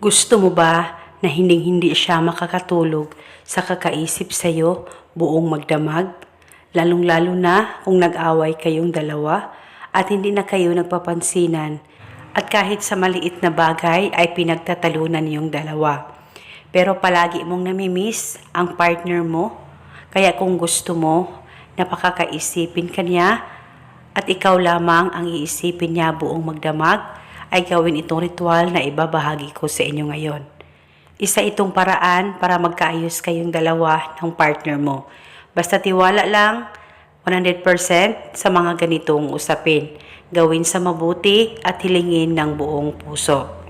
Gusto mo ba na hinding-hindi siya makakatulog sa kakaisip sa'yo buong magdamag? Lalong-lalo na kung nag-away kayong dalawa at hindi na kayo nagpapansinan at kahit sa maliit na bagay ay pinagtatalunan niyong dalawa. Pero palagi mong namimiss ang partner mo, kaya kung gusto mo, napakakaisipin ka niya at ikaw lamang ang iisipin niya buong magdamag, ay gawin itong ritual na ibabahagi ko sa inyo ngayon. Isa itong paraan para magkaayos kayong dalawa ng partner mo. Basta tiwala lang 100% sa mga ganitong usapin. Gawin sa mabuti at hilingin ng buong puso.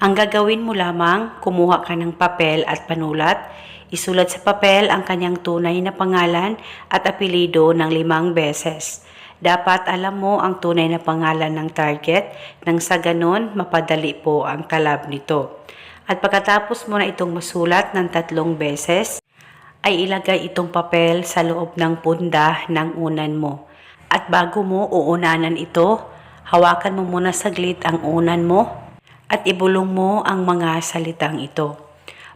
Ang gagawin mo lamang, kumuha ka ng papel at panulat, isulat sa papel ang kanyang tunay na pangalan at apelido ng limang beses. Dapat alam mo ang tunay na pangalan ng target nang sa ganon mapadali po ang talab nito. At pagkatapos mo na itong masulat ng tatlong beses, ay ilagay itong papel sa loob ng punda ng unan mo. At bago mo uunanan ito, hawakan mo muna saglit ang unan mo at ibulong mo ang mga salitang ito.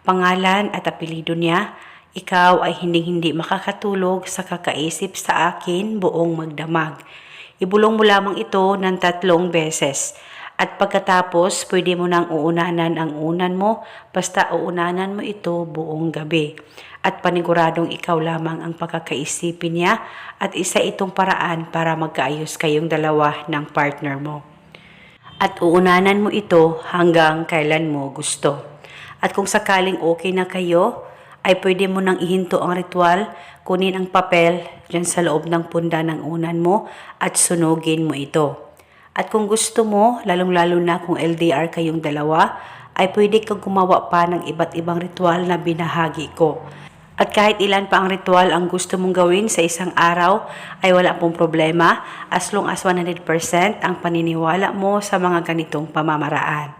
Pangalan at apelido niya, ikaw ay hindi-hindi makakatulog sa kakaisip sa akin buong magdamag. Ibulong mo lamang ito ng tatlong beses. At pagkatapos, pwede mo nang uunanan ang unan mo, basta uunanan mo ito buong gabi. At paniguradong ikaw lamang ang pagkakaisipin niya at isa itong paraan para magkaayos kayong dalawa ng partner mo at uunanan mo ito hanggang kailan mo gusto. At kung sakaling okay na kayo, ay pwede mo nang ihinto ang ritual, kunin ang papel dyan sa loob ng punda ng unan mo at sunugin mo ito. At kung gusto mo, lalong-lalo na kung LDR kayong dalawa, ay pwede kang gumawa pa ng iba't ibang ritual na binahagi ko. At kahit ilan pa ang ritual ang gusto mong gawin sa isang araw ay wala pong problema as long as 100% ang paniniwala mo sa mga ganitong pamamaraan.